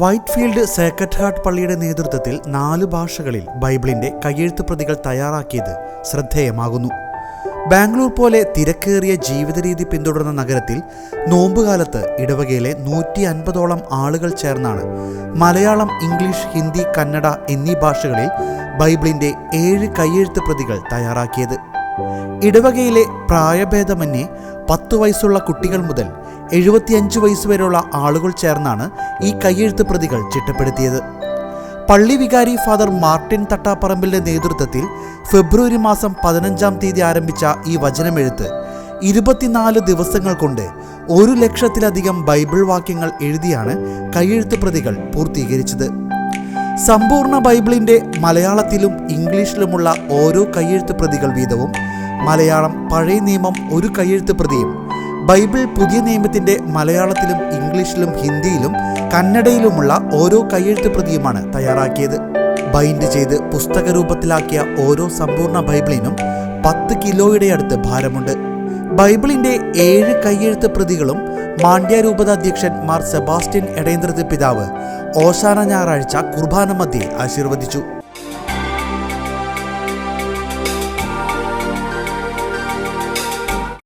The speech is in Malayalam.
വൈറ്റ്ഫീൽഡ് സേക്രട്ട് ഹാർട്ട് പള്ളിയുടെ നേതൃത്വത്തിൽ നാല് ഭാഷകളിൽ ബൈബിളിന്റെ കയ്യെഴുത്ത് പ്രതികൾ തയ്യാറാക്കിയത് ശ്രദ്ധേയമാകുന്നു. ബാംഗ്ലൂർ പോലെ തിരക്കേറിയ ജീവിതരീതി പിന്തുടർന്ന നഗരത്തിൽ നോമ്പുകാലത്ത് ഇടവകയിലെ നൂറ്റി അൻപതോളം ആളുകൾ ചേർന്നാണ് മലയാളം ഇംഗ്ലീഷ് ഹിന്ദി കന്നഡ എന്നീ ഭാഷകളിൽ ബൈബിളിന്റെ ഏഴ് കയ്യെഴുത്ത് പ്രതികൾ തയ്യാറാക്കിയത്. ഇടവകയിലെ പ്രായഭേദമന്യേ പത്തു വയസ്സുള്ള കുട്ടികൾ മുതൽ എഴുപത്തിയഞ്ച് വയസ്സ് വരെയുള്ള ആളുകൾ ചേർന്നാണ് ഈ കയ്യെഴുത്ത് പ്രതികൾ ചിട്ടപ്പെടുത്തിയത്. പള്ളി വികാരി ഫാദർ മാർട്ടിൻ തട്ടാപ്പറമ്പിന്റെ നേതൃത്വത്തിൽ ഫെബ്രുവരി മാസം പതിനഞ്ചാം തീയതി ആരംഭിച്ച ഈ വചനമെഴുത്ത് ഇരുപത്തിനാല് ദിവസങ്ങൾ കൊണ്ട് ഒരു ലക്ഷത്തിലധികം ബൈബിൾ വാക്യങ്ങൾ എഴുതിയാണ് കയ്യെഴുത്ത് പ്രതികൾ പൂർത്തീകരിച്ചത്. സമ്പൂർണ ബൈബിളിന്റെ മലയാളത്തിലും ഇംഗ്ലീഷിലുമുള്ള ഓരോ കയ്യെഴുത്ത് പ്രതികൾ വീതവും മലയാളം പഴയ നിയമം ഒരു കയ്യെഴുത്ത് പ്രതിയും ബൈബിൾ പുതിയ നിയമത്തിന്റെ മലയാളത്തിലും ഇംഗ്ലീഷിലും ഹിന്ദിയിലും കന്നഡയിലുമുള്ള ഓരോ കയ്യെഴുത്ത് പ്രതിയുമാണ് തയ്യാറാക്കിയത്. ബൈൻഡ് ചെയ്ത് പുസ്തക രൂപത്തിലാക്കിയ ഓരോ സമ്പൂർണ ബൈബിളിനും പത്ത് കിലോയുടെ അടുത്ത് ഭാരമുണ്ട്. ബൈബിളിന്റെ ഏഴ് കയ്യെഴുത്ത് പ്രതികളും മാണ്ഡ്യ രൂപത അധ്യക്ഷൻ മാർ സെബാസ്റ്റ്യൻ എടേന്ദ്രത് പിതാവ് ഓശാന ഞായറാഴ്ച കുർബാന മധ്യേ ആശീർവദിച്ചു.